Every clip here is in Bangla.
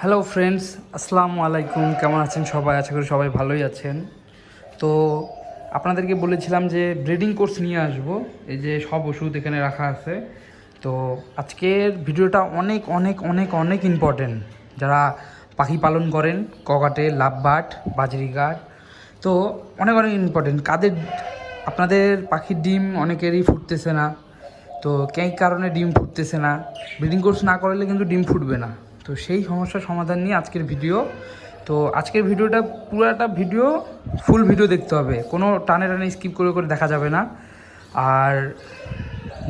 হ্যালো ফ্রেন্ডস আসসালামু আলাইকুম কেমন আছেন সবাই? আশা করি সবাই ভালোই আছেন। তো আপনাদেরকে বলেছিলাম যে ব্রিডিং কোর্স নিয়ে আসব। এই যে সব ওষুধ এখানে রাখা আছে। তো আজকের ভিডিওটা অনেক অনেক অনেক অনেক ইম্পর্টেন্ট যারা পাখি পালন করেন, ককাটে, লাভবাট বাজরিগাট তো অনেক অনেক ইম্পর্টেন্ট কাদের, আপনাদের পাখির ডিম অনেকেরই ফুটতেছে না। তো কী কারণে ডিম ফুটতেছে না? ব্রিডিং কোর্স না করলে কিন্তু ডিম ফুটবে না। তো সেই সমস্যার সমাধান নিয়ে আজকের ভিডিও। তো আজকের ভিডিওটা পুরোটা ভিডিও ফুল ভিডিও দেখতে হবে। কোনো টানে টানে স্কিপ করে করে দেখা যাবে না। আর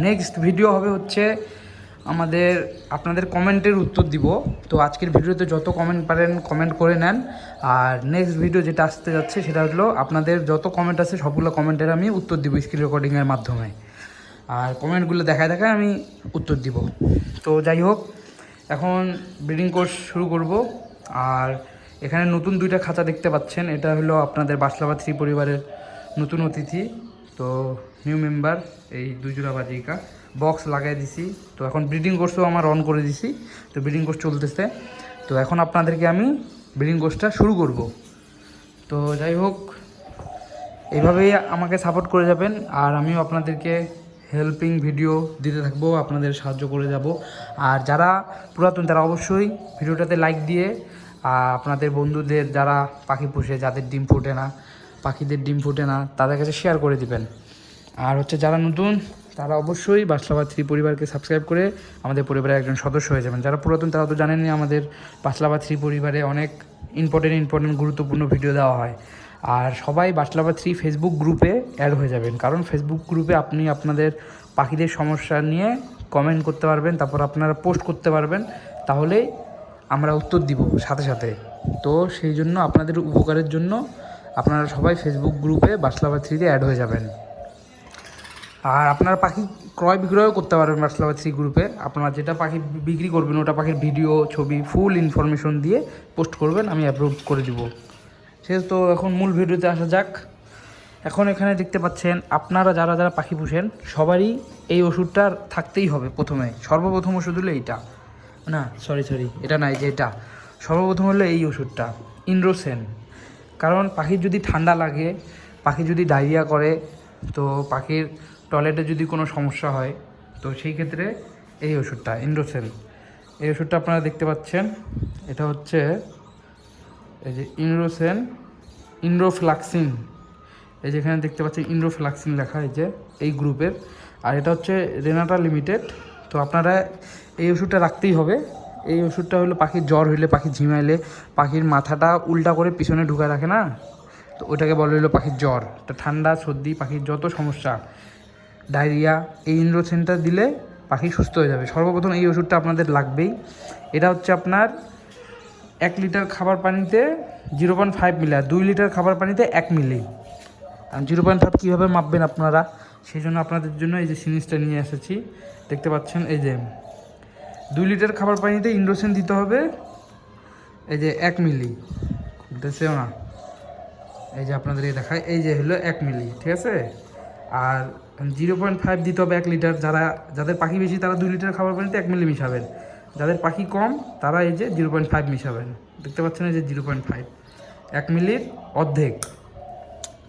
নেক্সট ভিডিও হবে হচ্ছে আমাদের, আপনাদের কমেন্টের উত্তর দিব। তো আজকের ভিডিওতে যত কমেন্ট পারেন কমেন্ট করে নেন। আর নেক্সট ভিডিও যেটা আসতে যাচ্ছে সেটা হলো আপনাদের যত কমেন্ট আছে সবগুলো কমেন্টের আমি উত্তর দিব স্ক্রিন রেকর্ডিংয়ের মাধ্যমে। আর কমেন্টগুলো দেখায় দেখায় আমি উত্তর দিব। তো যাই হোক এখন ব্রিডিং কোর্স শুরু করব। আর এখানে নতুন দুইটা খাঁচা দেখতে পাচ্ছেন। এটা হলো আপনাদের বাসলাবা থ্রি পরিবারের নতুন অতিথি। তো নিউ মেম্বার এই দুজোড়া বাজিকা। বক্স লাগাই দিছি। তো এখন ব্রিডিং কোর্সও আমার অন করে দিছি। তো ব্রিডিং কোর্স চলতেছে। তো এখন আপনাদেরকে আমি ব্রিডিং কোর্সটা শুরু করব। তো যাই হোক, এইভাবেই আমাকে সাপোর্ট করে যাবেন। আর আমিও আপনাদেরকে হেল্পিং ভিডিও দিতে থাকব, আপনাদের সাহায্য করে যাব। আর যারা পুরাতন, তারা অবশ্যই ভিডিওটাতে লাইক দিয়ে আপনাদের বন্ধুদের যারা পাখি পুষে, যাদের ডিম ফোটে না, পাখিদের ডিম ফোটে না, তাদের কাছে শেয়ার করে দিবেন। আর হচ্ছে যারা নতুন, তারা অবশ্যই বাসলাবা থ্রি পরিবারকে সাবস্ক্রাইব করে আমাদের পরিবারের একজন সদস্য হয়ে যাবেন। যারা পুরাতন, তারা তো জানেনই আমাদের বাসলাবা থ্রি পরিবারে অনেক ইম্পর্টেন্ট ইম্পর্টেন্ট গুরুত্বপূর্ণ ভিডিও দেওয়া হয়। আর সবাই বাসলাবা থ্রি ফেসবুক গ্রুপে অ্যাড হয়ে যাবেন। কারণ ফেসবুক গ্রুপে আপনি আপনাদের পাখিদের সমস্যা নিয়ে কমেন্ট করতে পারবেন, তারপর আপনারা পোস্ট করতে পারবেন তাহলেই আমরা উত্তর দিব সাথে সাথে। তো সেই জন্য আপনাদের উপকারের জন্য আপনারা সবাই ফেসবুক গ্রুপে বাসলাবা থ্রিতে অ্যাড হয়ে যাবেন। আর আপনারা পাখি ক্রয় বিক্রয়ও করতে পারবেন মার্শাল থ্রি গ্রুপে আপনারা যেটা পাখি বিক্রি করবেন, ওটা পাখির ভিডিও ছবি ফুল ইনফরমেশন দিয়ে পোস্ট করবেন, আমি অ্যাপ্রুভ করে দিব। সে তো এখন মূল ভিডিওতে আসা যাক। এখন এখানে দেখতে পাচ্ছেন আপনারা যারা যারা পাখি পুষেন, সবারই এই ওষুধটা থাকতেই হবে প্রথমে। সর্বপ্রথম ওষুধ হলো এইটা। না সরি সরি এটা নাই যে এটা। সর্বপ্রথম হলো এই ওষুধটা ইন্ড্রোসেন কারণ পাখির যদি ঠান্ডা লাগে, পাখি যদি ডায়রিয়া করে, তো পাখির টয়লেটে যদি কোনো সমস্যা হয়, তো সেই ক্ষেত্রে এই ওষুধটা ইন্ড্রোসেন এই ওষুধটা আপনারা দেখতে পাচ্ছেন, এটা হচ্ছে এই যে ইন্ড্রোসেন ইন্ড্রোফ্লাক্সিন এই যে এখানে দেখতে পাচ্ছেন ইন্ড্রোফ্লাক্সিন লেখা এই যে, এই গ্রুপের আর এটা হচ্ছে রেনাটা লিমিটেড। তো আপনারা এই ওষুধটা রাখতেই হবে। এই ওষুধটা হলো পাখির জ্বর হইলে পাখি ঝিমাইলে পাখির মাথাটা উল্টা করে পিছনে ঢুকায় রাখে না? তো ওইটাকে বলা হলো পাখির জ্বর। তো ঠান্ডা, সর্দি, পাখির যত সমস্যা, ডায়রিয়া, এই ইন্ড্রোসেনটা দিলে পাখি সুস্থ হয়ে যাবে। সর্বপ্রথম এই ওষুধটা আপনাদের লাগবেই। এটা হচ্ছে আপনার এক লিটার খাবার পানিতে জিরো পয়েন্ট ফাইভ মিলি আর দুই লিটার খাবার পানিতে এক মিলি। জিরো পয়েন্ট ফাইভ কীভাবে মাপবেন আপনারা? সেই জন্য আপনাদের জন্য এই যে সিরিজটা নিয়ে এসেছি। দেখতে পাচ্ছেন, এই যে দুই লিটার খাবার পানিতে ইন্ডোসেন দিতে হবে। এই যে এক মিলি। খুলতেছেও না। এই যে আপনাদের দেখায়, এই যে হলো এক মিলি, ঠিক আছে? আর জিরো পয়েন্ট ফাইভ দিতে হবে এক লিটার। যারা, যাদের পাখি বেশি, তারা দুই লিটার খাবার পানিতে এক মিলি মিশাবেন। যাদের পাখি কম, তারা এই যে জিরো পয়েন্ট ফাইভ মিশাবেন। দেখতে পাচ্ছেন এই যে জিরো পয়েন্ট ফাইভ। এক মিলির অর্ধেক।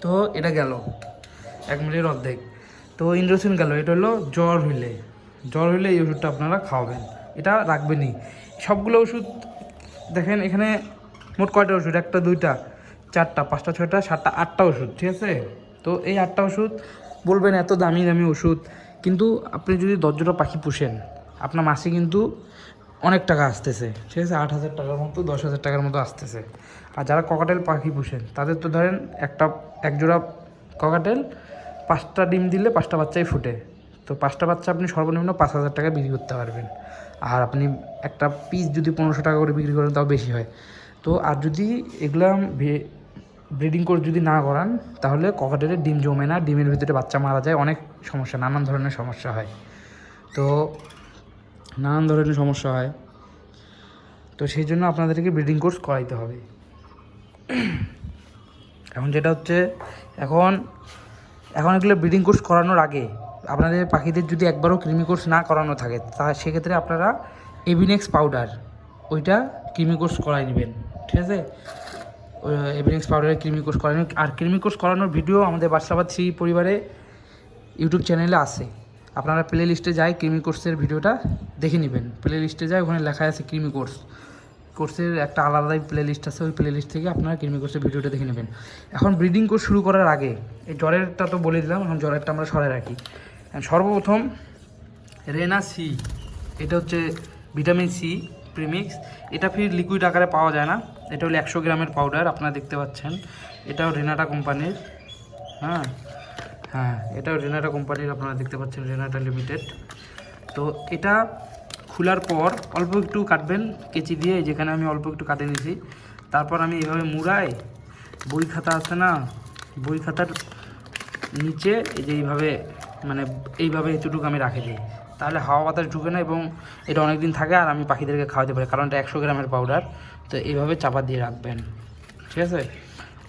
তো এটা গেল। এক মিলির অর্ধেক। তো ইন্ডোসিন গেল, এটা হলো জ্বর হইলে। জ্বর হইলে এই ওষুধটা আপনারা খাওয়াবেন। এটা রাখবেনই। সবগুলো ওষুধ, দেখেন এখানে মোট কয়টা ওষুধ? একটা, দুইটা, চারটা, পাঁচটা, ছয়টা, সাতটা, আটটা ওষুধ, ঠিক আছে? তো এই আটটা ওষুধ, বলবেন এত দামি দামি ওষুধ, কিন্তু আপনি যদি দশজোড়া পাখি পুষেন, আপনার মাসে কিন্তু অনেক টাকা আসতেছে, ঠিক আছে? আট হাজার টাকার মতো, দশ হাজার টাকার মতো আসতেছে। আর যারা ককাটেল পাখি পুষেন, তাদের তো ধরেন একটা, একজোড়া ককাটেল পাঁচটা ডিম দিলে পাঁচটা বাচ্চাই ফুটে। তো পাঁচটা বাচ্চা আপনি সর্বনিম্ন পাঁচ হাজার টাকা বিক্রি করতে পারবেন। আর আপনি একটা পিস যদি পনেরোশো টাকা করে বিক্রি করেন, তাও বেশি হয়। তো আর যদি এগুলা ব্রিডিং কোর্স যদি না করান, তাহলে ককাটেলের ডিম জমে না, ডিমের ভিতরে বাচ্চা মারা যায়, অনেক সমস্যা, নানান ধরনের সমস্যা হয়। তো নানান ধরনের সমস্যা হয়। তো সেই জন্য আপনাদেরকে ব্রিডিং কোর্স করাইতে হবে। এখন যেটা হচ্ছে, এখন এখন এগুলো ব্রিডিং কোর্স করানোর আগে আপনাদের পাখিদের যদি একবারও কৃমি কোর্স না করানো থাকে, তা সেক্ষেত্রে আপনারা এভিনেক্স পাউডার ওইটা ক্রিমি কোর্স করাই নেবেন, ঠিক আছে? এভিনিংস পাউডারের ক্রিমি কোর্স করানো আর ক্রিমি কোর্স করানোর ভিডিও আমাদের বাদশাবাদ থ্রি পরিবারে ইউটিউব চ্যানেলে আছে। আপনারা প্লে লিস্টে যাই ক্রিমি কোর্সের ভিডিওটা দেখে নেবেন। প্লে লিস্টে যায় ওখানে লেখা আছে ক্রিমি কোর্স কোর্সের একটা আলাদাই প্লে লিস্ট আছে, ওই প্লে লিস্ট থেকে আপনারা ক্রিমি কোর্সের ভিডিওটা দেখে নেবেন। এখন ব্রিডিং কোর্স শুরু করার আগে, এই জ্বরেরটা তো বলে দিলাম, এখন জ্বরেরটা আমরা সরাই রাখি। সর্বপ্রথম রেনা সি, এটা হচ্ছে ভিটামিন সি প্রিমিক্স এটা ফির লিকুইড আকারে পাওয়া যায় না, এটা হলো একশো গ্রামের পাউডার আপনারা দেখতে পাচ্ছেন। এটাও রেনাটা কোম্পানির হ্যাঁ হ্যাঁ এটাও রেনাটা কোম্পানির, আপনারা দেখতে পাচ্ছেন রেনাটা লিমিটেড তো এটা খোলার পর অল্প একটু কাটবেন, কেচি দিয়ে, যেখানে আমি অল্প একটু কাটে নিয়েছি তারপর আমি এভাবে মুড়াই বই খাতা আছে না, বই খাতার নিচে এই যে এইভাবে মানে এইভাবে এতটুকু আমি রাখে দিই। তাহলে হাওয়া বাতাস ঢুকে না এবং এটা অনেক দিন থাকে আর আমি পাখিদেরকে খাওয়াতে পারি, কারণ এটা একশো গ্রামের পাউডার তো এইভাবে চাপা দিয়ে রাখবেন। ঠিক আছে?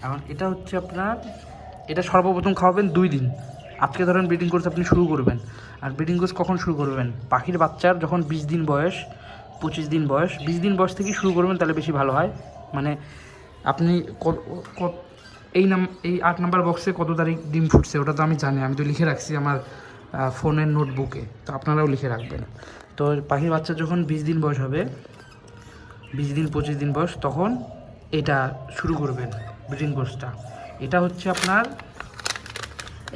এখন এটা হচ্ছে আপনার, এটা সর্বপ্রথম খাওয়াবেন দুই দিন। আজকে ধরেন ব্রিডিং করতে আপনি শুরু করবেন। আর ব্রিডিং কোর্স কখন শুরু করবেন? পাখির বাচ্চার যখন বিশ দিন বয়স, পঁচিশ দিন বয়স, বিশ দিন বয়স থেকে শুরু করবেন, তাহলে বেশি ভালো হয়। মানে আপনি এই নাম, এই আট নাম্বার বক্সে কত তারিখ ডিম ফুটছে, ওটা তো আমি জানি। আমি তো লিখে রাখছি আমার ফোনের নোটবুকে তো আপনারাও লিখে রাখবেন। তো পাখির বাচ্চা যখন বিশ দিন বয়স হবে, বিশ দিন, পঁচিশ দিন বয়স, তখন এটা শুরু করবেন ব্রিডিং কোর্সটা এটা হচ্ছে আপনার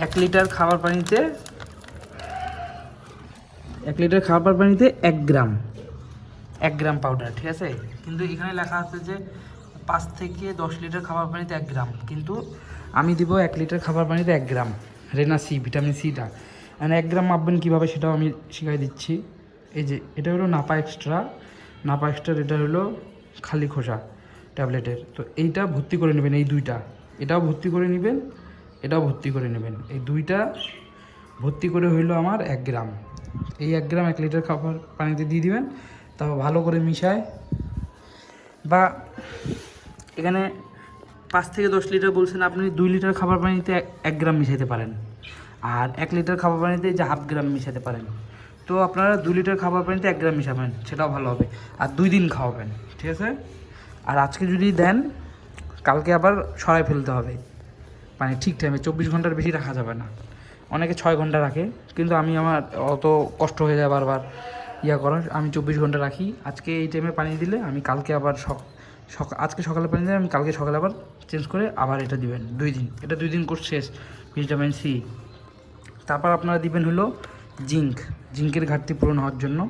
এক লিটার খাবার পানিতে এক লিটার খাবার পানিতে এক গ্রাম। এক গ্রাম পাউডার ঠিক আছে? কিন্তু এখানে লেখা আছে যে পাঁচ থেকে দশ লিটার খাবার পানিতে এক গ্রাম। কিন্তু আমি দিব এক লিটার খাবার পানিতে এক গ্রাম, রেনা সি, ভিটামিন সিটা মানে এক গ্রাম মাপবেন কীভাবে সেটাও আমি শিখাই দিচ্ছি। এই যে, এটা হলো নাপা এক্সট্রা নাপা এক্সট্রার এটা হলো খালি খোসা ট্যাবলেটের। তো এইটা ভর্তি করে নেবেন, এই দুইটা। এটাও ভর্তি করে নেবেন, এটাও ভর্তি করে নেবেন। এই দুইটা ভর্তি করে হইল আমার এক গ্রাম। এই এক গ্রাম এক লিটার খাবার পানিতে দিয়ে দিবেন তারপর ভালো করে মিশায়। বা এখানে পাঁচ থেকে দশ লিটার বলছেন, আপনি দুই লিটার খাবার পানিতে এক- গ্রাম মিশাতে পারেন। আর এক লিটার খাবার পানিতে যে হাফ গ্রাম মিশাতে পারেন। তো আপনারা দুই লিটার খাবার পানিতে এক গ্রাম মিশাবেন, সেটাও ভালো হবে। আর দুই দিন খাওয়াবেন, ঠিক আছে? আর আজকে যদি দেন, কালকে আবার সরাই ফেলতে হবে। মানে ঠিক টাইমে চব্বিশ ঘণ্টার বেশি রাখা যাবে না। অনেকে ছয় ঘণ্টা রাখে, কিন্তু আমি আমার অত কষ্ট হয়ে যায় বারবার ইয়া করার। আমি চব্বিশ ঘণ্টা রাখি। আজকে এই টাইমে পানি দিলে আমি কালকে আবার সক- আজকে সকালে পানি দিলে আমি কালকে সকালে আবার চেঞ্জ করে আবার এটা দিবেন, দুই দিন। এটা দুই দিন কোর্স শেষ ভিটামিন সি তারপর আপনারা দিবেন হলো জিঙ্ক জিঙ্কের ঘাটতি পূরণ হওয়ার জন্য।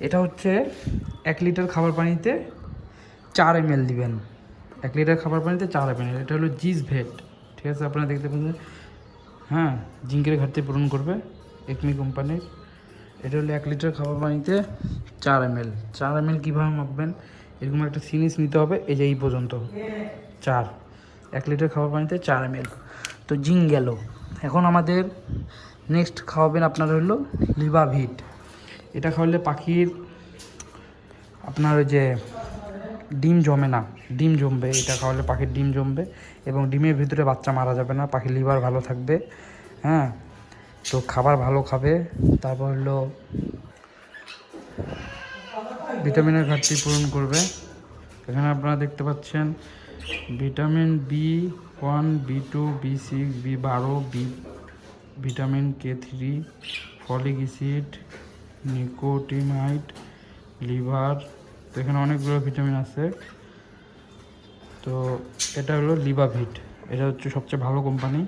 এটা হচ্ছে এক লিটার খাবার পানিতে চার এম দিবেন। এক লিটার খাবার পানিতে চার এম এটা হলো জিস ভেট। ঠিক আছে, আপনারা দেখতে পাচ্ছেন। হ্যাঁ জিঙ্কের ঘাটতি পূরণ করবে একমি কোম্পানির। এটা হলো এক লিটার খাবার পানিতে চার এম এল। চার এম এল কীভাবে মাপবেন এরকম একটা সিরিজ নিতে হবে, এই যে এই পর্যন্ত। চার। এক লিটার খাবার পানিতে চার এম এল। তো জিঙ্ক গেল। এখন আমাদের নেক্সট খাওয়াবেন আপনার হলো লিভাভিট এটা খাওয়ালে পাখির আপনার ওই যে ডিম জমে না, ডিম জমবে। এটা খাওয়ালে পাখির ডিম জমবে এবং ডিমের ভিতরে বাচ্চা মারা যাবে না, পাখির লিভার ভালো থাকবে। হ্যাঁ তো খাবার ভালো খাবে। তারপর হলো ভিটামিনের ঘাটতি পূরণ করবে। এখানে আপনারা দেখতে পাচ্ছেন vitamin B one B two B six B বারো B vitamin K three folic acid nicotinamide liver তো এখানে অনেকগুলো ভিটামিন আছে। তো এটা হলো লিভাভিট এটা হচ্ছে সবচেয়ে ভালো কোম্পানি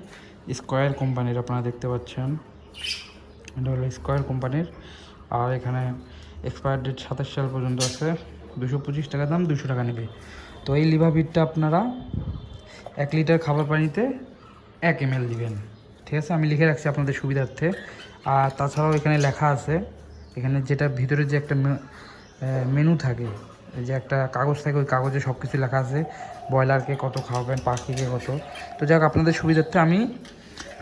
স্কোয়ার কোম্পানির আপনারা দেখতে পাচ্ছেন। এটা হলো স্কোয়ার কোম্পানির। আর এখানে এক্সপায়ার ডেট সাতাশ সাল পর্যন্ত আছে। দুশো পঁচিশ টাকা দাম, দুশো টাকা নেবে। তো এই লিভাভিটটা আপনারা এক লিটার খাবার পানিতে এক এম এল দিবেন। ঠিক আছে? আমি লিখে রাখছি আপনাদের সুবিধার্থে। আর তাছাড়াও এখানে লেখা আছে, এখানে যেটা ভিতরে যে একটা মেনু থাকে, যে একটা কাগজ থাকে, ওই কাগজে সব কিছু লেখা আছে। ব্রয়লারকে কত খাওয়াবেন, পাখিকে কত। তো যাক, আপনাদের সুবিধার্থে আমি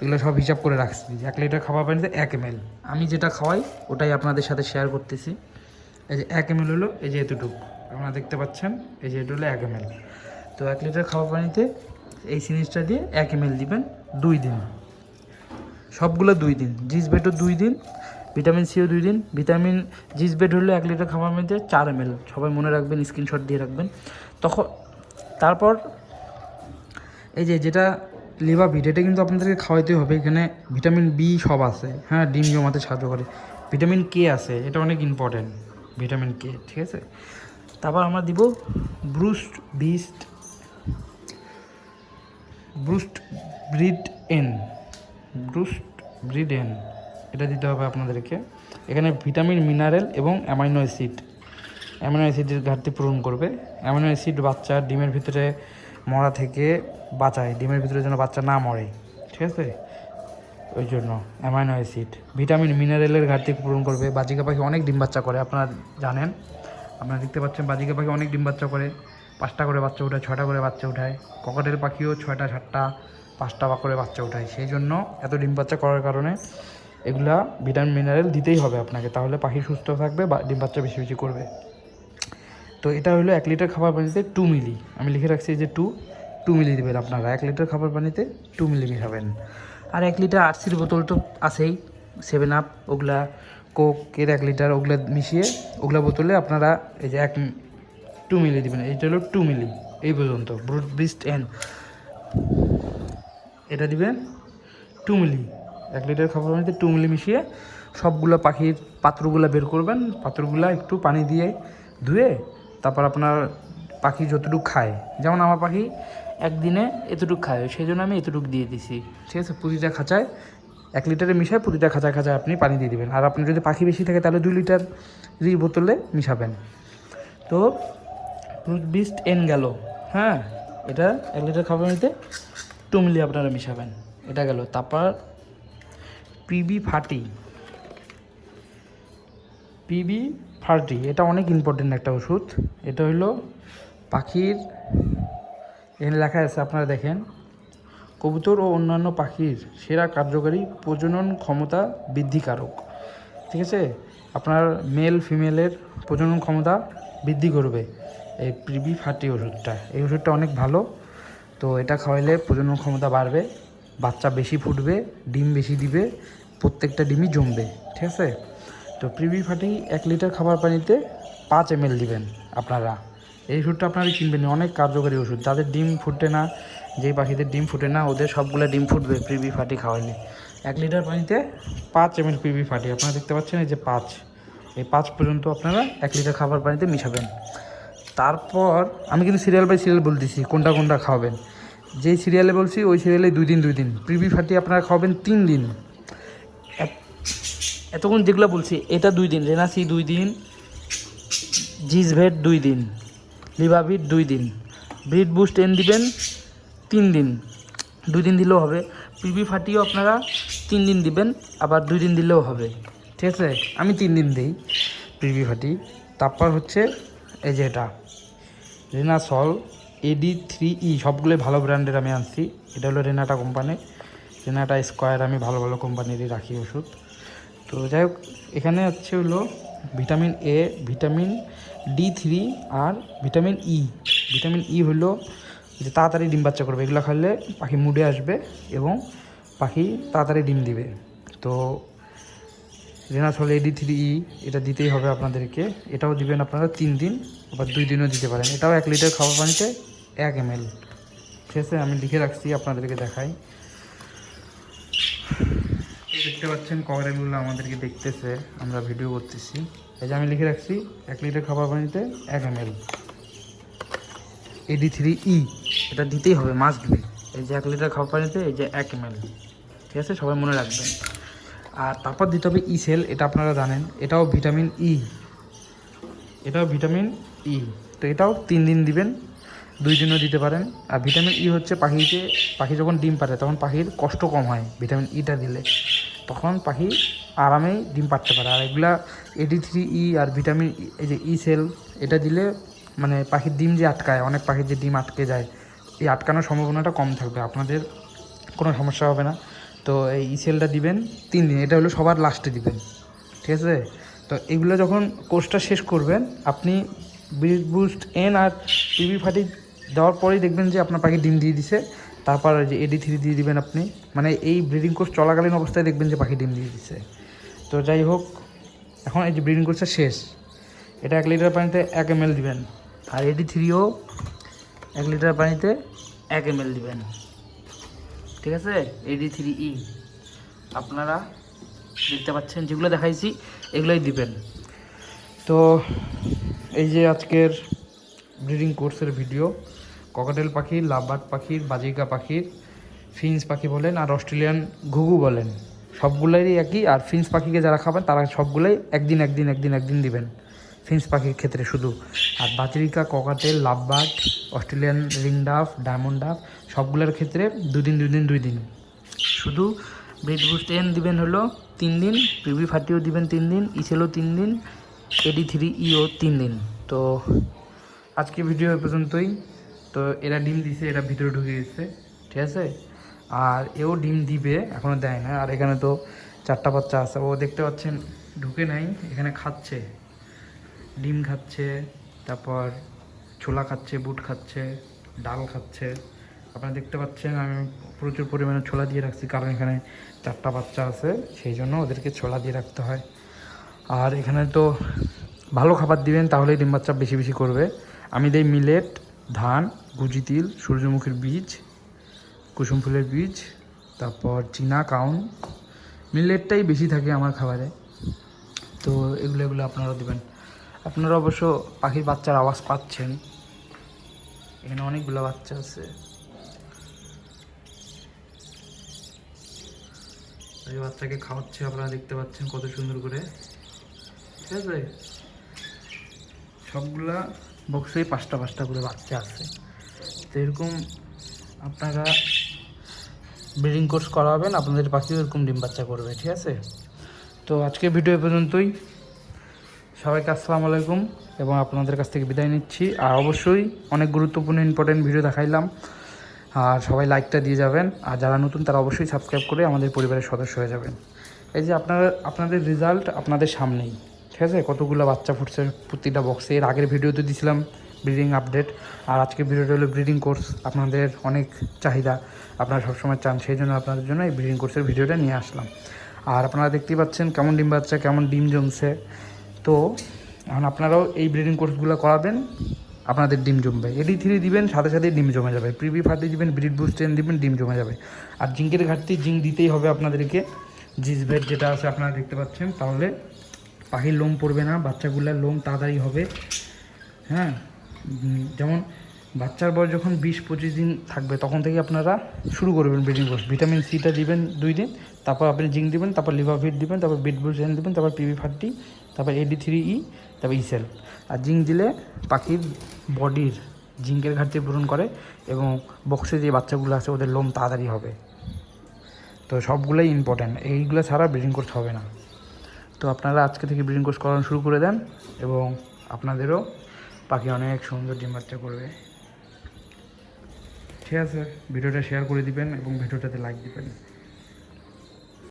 এগুলো সব হিসাব করে রাখছি। এক লিটার খাবার পানিতে এক এম আমি যেটা খাওয়াই, ওটাই আপনাদের সাথে শেয়ার করতেছি। এই যে এক এম হলো, এই যে এতটুকু। আপনারা দেখতে পাচ্ছেন, এই যে এটা হলো এক এম তো এক লিটার খাবার পানিতে এই জিনিসটা দিয়ে এক এম দিবেন দুই দিন। সবগুলো দুই দিন। জিস বেটো দুই দিন, ভিটামিন সিও দুই দিন। ভিটামিন জিসবেড হলো এক লিটার খাবার মধ্যে চার এম সবাই মনে রাখবেন, স্ক্রিনশট দিয়ে রাখবেন। তখন তারপর এই যে যেটা লিভাভিট এটা কিন্তু আপনাদেরকে খাওয়াইতে হবে। এখানে ভিটামিন বি সব আছে। হ্যাঁ ডিম, জমাতে সাহায্য করে। ভিটামিন কে আছে, এটা অনেক ইম্পর্টেন্ট ভিটামিন কে ঠিক আছে? তারপর আমরা দিব ব্রুস্ট beast boost breed N boost breed N এটা দিতে হবে আপনাদেরকে। এখানে ভিটামিন মিনারেল এবং অ্যামাইনো অ্যাসিড অ্যামাইনো অ্যাসিডের ঘাটতি পূরণ করবে। অ্যামাইনো অ্যাসিড বাচ্চা ডিমের ভিতরে মরা থেকে বাঁচায়, ডিমের ভিতরে যেন বাচ্চা না মরে, ঠিক আছে? ওই জন্য অ্যামাইনো অ্যাসিড। ভিটামিন মিনারেলের ঘাটতি পূরণ করবে। বাজিকা পাখি অনেক ডিম বাচ্চা করে, আপনারা জানেন। আপনারা দেখতে পাচ্ছেন বাজিকা পাখি অনেক ডিম বাচ্চা করে। পাঁচটা করে বাচ্চা উঠায় ছটা করে বাচ্চা উঠায়। ককাটের পাখিও ছয়টা, সাতটা, পাঁচটা বা করে বাচ্চা উঠায়। সেই জন্য এত ডিম বাচ্চা করার কারণে এগুলা ভিটামিন মিনারেল দিতেই হবে আপনাকে। তাহলে পাখি সুস্থ থাকবে বা ডিম বাচ্চা বেশি বেশি করবে। তো এটা হলো এক লিটার খাবার পানিতে টু মিলি আমি লিখে রাখছি যে টু টু মিলি দেবেন আপনারা। এক লিটার খাবার পানিতে টু মিলি মিশাবেন। আর এক লিটার আরসির বোতল তো আছেই। সেভেন আপ ওগুলা কোকের এক লিটার ওগুলা মিশিয়ে, ওগুলা বোতলে আপনারা এই যে এক টু মিলি দেবেন। এইটা হলো টু মিলি এই পর্যন্ত। ব্রুট ব্রিস্ট এন এটা দিবেন টু মিলি এক লিটার খাবার পানিতে টু মিলি মিশিয়ে সবগুলো পাখির পাত্রগুলো বের করবেন। পাত্রগুলো একটু পানি দিয়ে ধুয়ে তারপর আপনার পাখি যতটুকু খায়, যেমন আমার পাখি একদিনে এতটুকু খায় সেই জন্য আমি এতটুকু দিয়ে দিছি। ঠিক আছে প্রতিটা খাঁচায়, এক লিটারে মিশায় প্রতিটা খাঁচায় খাঁচায় আপনি পানি দিয়ে দিবেন। আর আপনার যদি পাখি বেশি থাকে, তাহলে দুই লিটার বোতলে মিশাবেন। তো বিস্ট এন গেল। হ্যাঁ এটা এক লিটার খাবার নিতে টু মিলি আপনারা মিশাবেন। এটা গেল। তারপর পিবি ফাটি। পিবি ফার্টি এটা অনেক ইম্পর্টেন্ট একটা ওষুধ। এটা হলো পাখির, এখানে লেখা আছে, আপনারা দেখেন। কবুতর ও অন্যান্য পাখির সেরা কার্যকারী প্রজনন ক্ষমতা বৃদ্ধিকারক। ঠিক আছে? আপনার মেল ফিমেলের প্রজনন ক্ষমতা বৃদ্ধি করবে এই প্রিবি ফার্টি ওষুধটা। এই ওষুধটা অনেক ভালো। তো এটা খাওয়াইলে প্রজনন ক্ষমতা বাড়বে, বাচ্চা বেশি ফুটবে, ডিম বেশি দিবে, প্রত্যেকটা ডিমই জমবে। ঠিক আছে? তো প্রিবি ফাটি এক লিটার খাবার পানিতে পাঁচ এম দিবেন আপনারা। এই ওষুধটা আপনারা কিনবেন অনেক কার্যকারী ওষুধ। যাদের ডিম ফুটে না, যেই পাখিদের ডিম ফুটে না, ওদের সবগুলো ডিম ফুটবে প্রিবি ফাটি খাওয়াইলে। এক লিটার পানিতে পাঁচ এম এল প্রিবি ফাটি আপনারা দেখতে পাচ্ছেন এই যে পাঁচ। এই পাঁচ পর্যন্ত আপনারা এক লিটার খাবার পানিতে মিশাবেন। তারপর আমি কিন্তু সিরিয়াল বাই সিরিয়াল বলতেছি, কোনটা কোনটা খাওয়াবেন। যেই সিরিয়ালে বলছি, ওই সিরিয়ালে দুই দিন দুই দিন। প্রিবি ফাটি আপনারা খাওয়াবেন তিন দিন। এতক্ষণ যেগুলো বলছি, এটা দুই দিন, রেনাসি দুই দিন, জিজভেট দুই দিন, লিভাভিট দুই দিন, ব্রিড বুস্ট এন দিবেন তিন দিন। দুই দিন দিলেও হবে। পিবি ফাটিও আপনারা তিন দিন দিবেন, আবার দুই দিন দিলেও হবে। ঠিক আছে? আমি তিন দিন দিই পিবি ফাটি। তারপর হচ্ছে এই যে এটা, রেনাসল, এডি থ্রি ই, সবগুলোই ভালো ব্র্যান্ডের আমি আনছি। এটা হলো রেনাটা কোম্পানি। রেনাটা স্কোয়ার আমি ভালো ভালো কোম্পানিরই রাখি ওষুধ। তো যাই হোক, এখানে হচ্ছে হলো vitamin A vitamin D three R vitamin E vitamin E হলো যে তাড়াতাড়ি ডিম বাচ্চা করবে, এগুলো খাইলে পাখি মুডে আসবে এবং পাখি তাড়াতাড়ি ডিম দিবে। তো রেনাসল এডি থ্রি ই এটা দিতেই হবে আপনাদেরকে। এটাও দিবেন আপনারা তিন দিন, আবার দুই দিনও দিতে পারেন। এটাও এক লিটার খাবার পানিতে এক এম এল ঠিক আছে আমি লিখে রাখছি, আপনাদেরকে দেখাই। দেখতে পাচ্ছেন কভারেলগুলো আমাদেরকে দেখতেছে। আমরা ভিডিও করতেছি। এই যে আমি লিখে রাখছি, এক লিটার খাবার পানিতে এক এম এল এডি থ্রি ই এটা দিতেই হবে মাস্ট বি এই যে এক লিটার খাবার পানিতে এই যে এক এম এল ঠিক আছে? সবাই মনে রাখবেন। আর তারপর দিতে হবে ই সেল এটা আপনারা জানেন। এটাও ভিটামিন ই এটাও ভিটামিন ই তো এটাও তিন দিন দিবেন, দুই দিনও দিতে পারেন। আর ভিটামিন ই হচ্ছে পাখিকে, পাখি যখন ডিম পারে তখন পাখির কষ্ট কম হয়। ভিটামিন ইটা দিলে। তখন পাখি আরামেই ডিম পাড়তে পারে। আর এগুলা এডি থ্রি ই আর ভিটামিন এই যে ই সেল এটা দিলে মানে পাখির ডিম যে আটকায়, অনেক পাখির যে ডিম আটকে যায়, এই আটকানোর সম্ভাবনাটা কম থাকবে। আপনাদের কোনো সমস্যা হবে না। তো এই ই সেলটা দিবেন তিন দিন, এটা হলো সবার লাস্টে দিবেন। ঠিক আছে? তো এগুলো যখন কোর্সটা শেষ করবেন, আপনি ব্রিড বুস্ট এন আর পিবি ফাটি দেওয়ার পরেই দেখবেন যে আপনার পাখি ডিম দিয়ে দিছে। তারপর যে এডি থ্রি দিয়ে দিবেন আপনি। মানে এই ব্রিডিং কোর্স চলাকালীন অবস্থায় দেখবেন যে পাখি ডিম দিয়ে দিচ্ছে তো যাই হোক, এখন এই যে ব্রিডিং কোর্সটা শেষ। এটা এক লিটার পানিতে এক এম এল দিবেন। আর এডি থ্রিও এক লিটার পানিতে এক এম এল দিবেন। ঠিক আছে? এডি থ্রি ই আপনারা দেখতে পাচ্ছেন, যেগুলো দেখাইছি, এগুলোই দিবেন। তো এই যে আজকের ব্রিডিং কোর্সের ভিডিও ককাটেল পাখির, লাভবার্ড পাখির, বাজিকা পাখির ফিন্স পাখি বলেন আর অস্ট্রেলিয়ান ঘুঘু বলেন। সবগুলোই একই আর ফিন্স পাখিকে যারা খাবেন তারা সবগুলোই একদিন একদিন একদিন একদিন দিবেন। ফিন্স পাখির ক্ষেত্রে শুধু। আর বাজরিকা cockatiel, lovebird, Australian ringdove diamond dove সবগুলোর ক্ষেত্রে দুদিন দুদিন, দুই দিন। শুধু ব্রিড বুস্ট এন দিবেন হলো তিন দিন পিবি ফাটিও দিবেন তিন দিন, ইসেলও তিন দিন, এডি থ্রি ইও তিন দিন। তো আজকে ভিডিও এ পর্যন্তই। তো এরা ডিম দিছে, এরা ভিতরে ঢুকে গেছে, ঠিক আছে? আর এও ডিম দিবে এখনও দেয় না। আর এখানে তো চারটা বাচ্চা আছে, ও দেখতে পাচ্ছেন, ঢুকে নাই, এখানে খাচ্ছে। ডিম খাচ্ছে, তারপর ছোলা খাচ্ছে, বুট খাচ্ছে, ডাল খাচ্ছে। আপনারা দেখতে পাচ্ছেন, আমি প্রচুর পরিমাণে ছোলা দিয়ে রাখছি, কারণ এখানে চারটা বাচ্চা আছে, সেই জন্য ওদেরকে ছোলা দিয়ে রাখতে হয়। আর এখানে তো ভালো খাবার দিবেন, তাহলেই ডিম বাচ্চা বেশি বেশি করবে। আমি দেই মিলেট ধান, গুজি তিল, সূর্যমুখীর বীজ, কুসুম ফুলের বীজ, তারপর চীনা কাউন। মিলেটটাই বেশি থাকে আমার খাবারে। তো এগুলো এগুলো আপনারা দেবেন। আপনারা অবশ্য পাখির বাচ্চার আওয়াজ পাচ্ছেন। এখানে অনেকগুলো বাচ্চা আছে। এই বাচ্চাকে খাওয়াচ্ছে, আপনারা দেখতে পাচ্ছেন কত সুন্দর করে। ঠিক আছে? সবগুলা বক্সেই পাঁচটা পাঁচটা করে বাচ্চা আছে। তো এরকম আপনারা ব্রিডিং কোর্স করাবেন, আপনাদের পাখিও এরকম ডিম বাচ্চা করবে, ঠিক আছে? তো আজকে ভিডিও পর্যন্তই। সবাইকে আসসালামু আলাইকুম এবং আপনাদের কাছ থেকে বিদায় নিচ্ছি। আর অবশ্যই অনেক গুরুত্বপূর্ণ ইম্পর্টেন্ট ভিডিও দেখাইলাম। আর সবাই লাইকটা দিয়ে যাবেন। আর যারা নতুন, তারা অবশ্যই সাবস্ক্রাইব করে আমাদের পরিবারের সদস্য হয়ে যাবেন। এই যে আপনারা, আপনাদের রেজাল্ট আপনাদের সামনেই। ঠিক আছে কতগুলো বাচ্চা ফুটছে? প্রতিটা বক্সে এর আগের ভিডিওতে দিয়েছিলাম ব্রিডিং আপডেট আর আজকে ভিডিওটা হলো ব্রিডিং কোর্স আপনাদের অনেক চাহিদা। আপনারা সবসময় চান, সেই জন্য আপনাদের জন্য এই ব্রিডিং কোর্সের ভিডিওটা নিয়ে আসলাম। আর আপনারা দেখতেই পাচ্ছেন কেমন ডিম বাচ্চা, কেমন ডিম জমছে। তো, এখন আপনারাও এই ব্রিডিং কোর্সগুলো করাবেন। আপনাদের ডিম জমবে। এডি থ্রি দিবেন, সাথে সাথে ডিম জমে যাবে। প্রিভি ফাটি দিবেন ব্রিড বুস্টেন দিবেন, ডিম জমে যাবে। আর জিঙ্কের ঘাটতি জিঙ্ক দিতেই হবে আপনাদেরকে। জিসভেট যেটা আছে আপনারা দেখতে পাচ্ছেন। তাহলে পাখির লোম পড়বে না, বাচ্চাগুলোর লোম তাড়াতাড়ি হবে। হ্যাঁ? যেমন বাচ্চার বয়স যখন বিশ পঁচিশ দিন থাকবে, তখন থেকে আপনারা শুরু করবেন ব্রিডিং কোর্স। ভিটামিন সিটা দিবেন দুই দিন, তারপর আপনি জিঙ্ক দিবেন, তারপর লিভার ফিট দিবেন, তারপর বিট বুলসেন দিবেন, তারপর পিভি ফার্টি তারপর এডি থ্রি ই তারপর ইসেল আর জিঙ্ক দিলে পাখির বডির জিঙ্কের ঘাটতি পূরণ করে এবং বক্সে যে বাচ্চাগুলো আছে, ওদের লোম তাড়াতাড়ি হবে। তো সবগুলোই ইম্পর্ট্যান্ট এইগুলো ছাড়া ব্রিডিং কোর্স হবে না। তো আপনারা আজকে থেকে ব্রিডিং কোর্স করানো শুরু করে দেন এবং আপনাদেরও পাখি অনেক সুন্দর ডিম বাচ্চা করবে। ঠিক আছে, ভিডিওটা শেয়ার করে দিবেন এবং ভিডিওটাতে লাইক দিবেন।